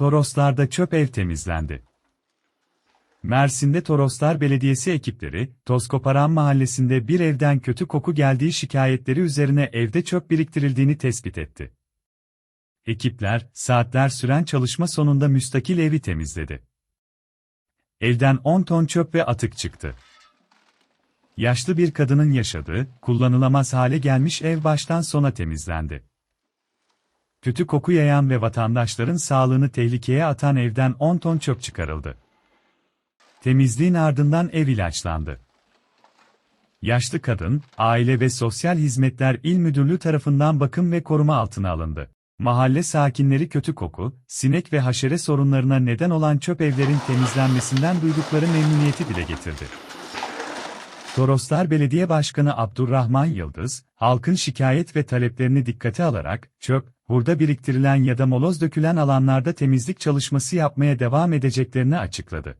Toroslar'da çöp ev temizlendi. Mersin'de Toroslar Belediyesi ekipleri, Tozkoparan mahallesinde bir evden kötü koku geldiği şikayetleri üzerine evde çöp biriktirildiğini tespit etti. Ekipler, saatler süren çalışma sonunda müstakil evi temizledi. Evden 10 ton çöp ve atık çıktı. Yaşlı bir kadının yaşadığı, kullanılamaz hale gelmiş ev baştan sona temizlendi. Kötü koku yayan ve vatandaşların sağlığını tehlikeye atan evden 10 ton çöp çıkarıldı. Temizliğin ardından ev ilaçlandı. Yaşlı kadın, Aile ve Sosyal Hizmetler İl Müdürlüğü tarafından bakım ve koruma altına alındı. Mahalle sakinleri kötü koku, sinek ve haşere sorunlarına neden olan çöp evlerin temizlenmesinden duydukları memnuniyeti dile getirdi. Toroslar Belediye Başkanı Abdurrahman Yıldız, halkın şikayet ve taleplerini dikkate alarak, çöp, hurda biriktirilen ya da moloz dökülen alanlarda temizlik çalışması yapmaya devam edeceklerini açıkladı.